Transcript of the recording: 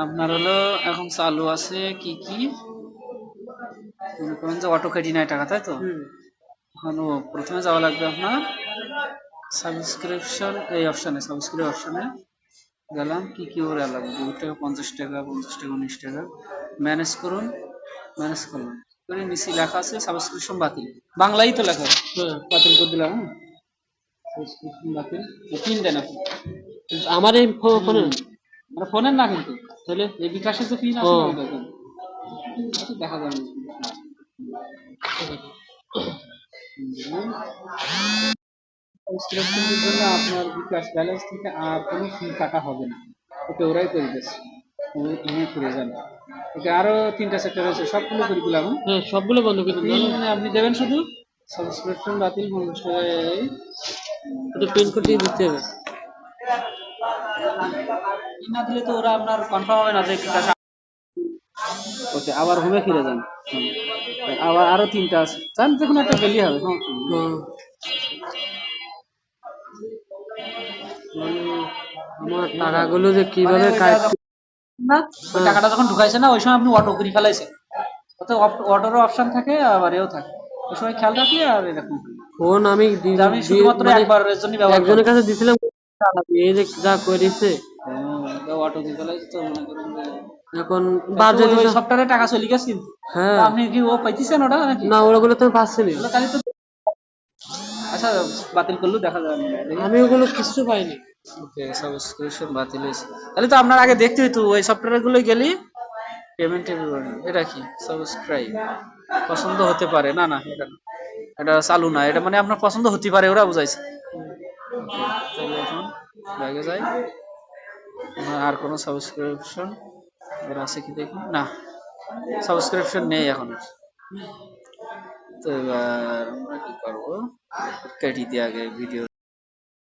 আপনার হলো এখন চালু আছে কি কি? মনে করেন যে অটো কেটে নেয় টাকা তাই তো? এখন ও প্রথমে যাওয়া লাগবে আপনার সাবস্ক্রিপশন এই অপশানে সাবস্ক্রিপ অপশানে গেলাম কি কি ওরা লাগবে? দু টাকা পঞ্চাশ টাকা পঞ্চাশ টাকা উনিশ টাকা। ম্যানেজ করুন ম্যানেজ করলাম। করে নিচে লেখা আছে সাবস্ক্রিপশন বাতিল। বাংলাই তো লেখা। বাতিল করে দিলাম। হ্যাঁ তিন দেন আমার এই ফো- ফোনে মানে ফোনের না কিন্তু। তাহলে এই বিকাশে তো পিন আছে দেখা যাবে না। সাবস্ক্রিপশনের জন্য আপনার বিকাশ ব্যালেন্স থেকে আর কোনো ফি কাটা হবে না। ওকে ওরাই করে দিচ্ছে তুমি করে যান ওকে আরও তিনটা সেক্টর আছে সবগুলো করে দিলাম। হ্যাঁ? সবগুলো বন্ধ করে পিন আপনি দেবেন শুধু? সাবস্ক্রিপশন বাতিল একটু পিন কোড দিয়ে দিতে হবে। না দিলে তো ওরা আপনার কনফার্ম হবে না যে ওকে আবার হোমে ফিরে যান। আবার আরও তিনটা আছে। যান যে একটা গেলেই হবে। হ্যাঁ। মানে আমার টাকাগুলো যে কীভাবে মানে না ওই টাকাটা যখন ঢুকাইছে না ওই সময় আপনি অটো করে ফেলাইছেন। ওতে অটোরও অপশন থাকে আবার এও থাকে। ওই সময় খেয়াল রাখলে আর এরকম ফোন আমি আমি শুধুমাত্র মানে একবারের জন্য ব্যবহার একজনের কাছে দিছিলাম এই যে যা করেছে অটো দিয়ে তো মনে করেন এখন যদি ওই সফটওয়্যারে টাকা চলে গেছে কিন্তু। হ্যাঁ। আপনি কি ও পাইতেছেন ওটা নাকি? না ওগুলো তো পাচ্ছি না। তাহলে তো আচ্ছা বাতিল করলেও দেখা যাবে। আমি ওগুলো কিছু পাইনি। ওকে সাবস্ক্রিপশন বাতিল হয়েছে। তাহলে তো আপনার আগে দেখতে হইতো ওই সফটওয়্যারগুলো গেলি। পেমেন্ট এটা কি? সাবস্ক্রাইব পছন্দ হতে পারে। না না, এটা। এটা চালু না। এটা মানে আপনার পছন্দ হতে পারে, ওরা বুঝাইছে। এখন ব্যাগে যাই। আর কোনো সাবস্ক্রিপশন এর আছে কি দেখি? না সাবস্ক্রিপশন নেই এখন। তো এবার আমরা কি করব? কেটে দিয়ে আগে ভিডিও